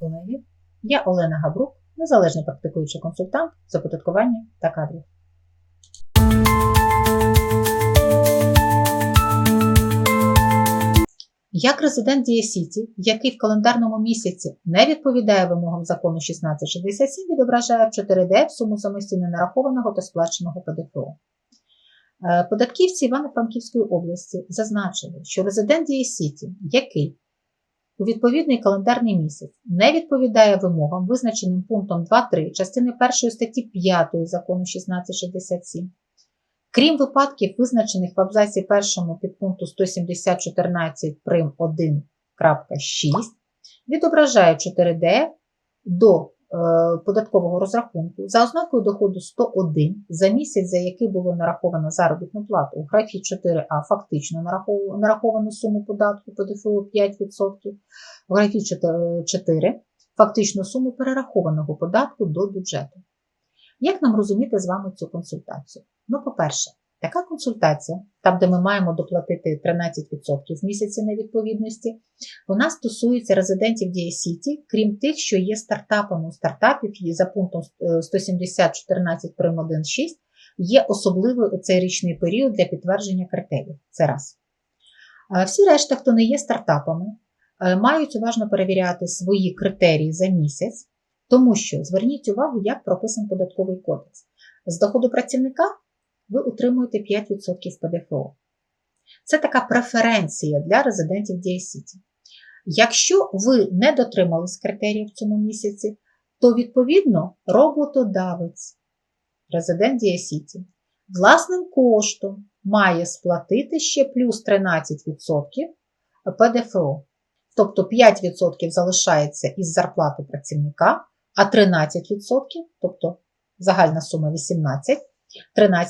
Колеги, я Олена Габрук, незалежний практикуючий консультант з оподаткування та кадрів. Як резидент Дія Сіті, який в календарному місяці не відповідає вимогам закону 1667, відображає в 4D суму самостійно нарахованого та сплаченого ПДФО. Е, Податківці Івано-Франківської області зазначили, що резидент Дія Сіті, який у відповідний календарний місяць не відповідає вимогам, визначеним пунктом 2.3 частини 1 статті 5 закону 1667, крім випадків, визначених в абзаці 1 підпункту 170.14 прим 1.6, відображає 4D до податкового розрахунку за ознакою доходу 101 за місяць, за який було нараховано заробітну плату у графі 4А фактично нараховану суму податку ПДФО 5%, в графі 4 фактичну суму перерахованого податку до бюджету. Як нам розуміти з вами цю консультацію? Ну, по-перше, така консультація, там, де ми маємо доплатити 13% в місяці невідповідності, вона стосується резидентів Дія Сіті, крім тих, що є стартапами у стартапів, є за пунктом е, 170.14 прим. 1.6, є особливий цей річний період для підтвердження критеріїв. Це раз. Е, Всі решта, хто не є стартапами, е, мають уважно перевіряти свої критерії за місяць, тому що зверніть увагу, як прописан податковий кодекс. З доходу працівника ви отримуєте 5% ПДФО. Це така преференція для резидентів Дія Сіті. Якщо ви не дотримались критеріїв в цьому місяці, то відповідно роботодавець, резидент Дія Сіті, власним коштом має сплатити ще плюс 13% ПДФО. Тобто 5% залишається із зарплати працівника, а 13%, тобто загальна сума 18%, 13%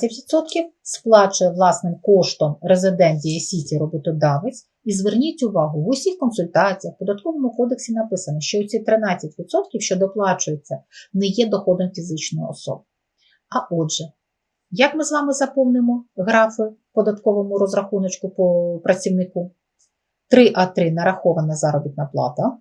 сплачує власним коштом резидент Сіті роботодавець. І зверніть увагу, в усіх консультаціях в податковому кодексі написано, що ці 13%, що доплачуються, не є доходом фізичної особи. А отже, як ми з вами заповнимо графи податковому розрахуночку по працівнику? 3А3 нарахована заробітна плата.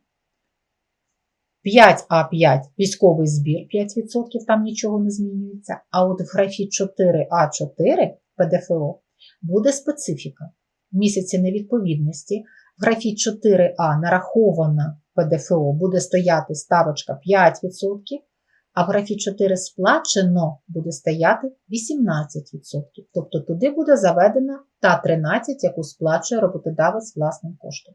5А5 військовий збір 5%, там нічого не змінюється. А от в графі 4А4 ПДФО буде специфіка. Місяці невідповідності в графі 4А нарахована ПДФО буде стояти ставочка 5%, а в графі 4 сплачено буде стояти 18%. Тобто туди буде заведена та 13, яку сплачує роботодавець власним коштом.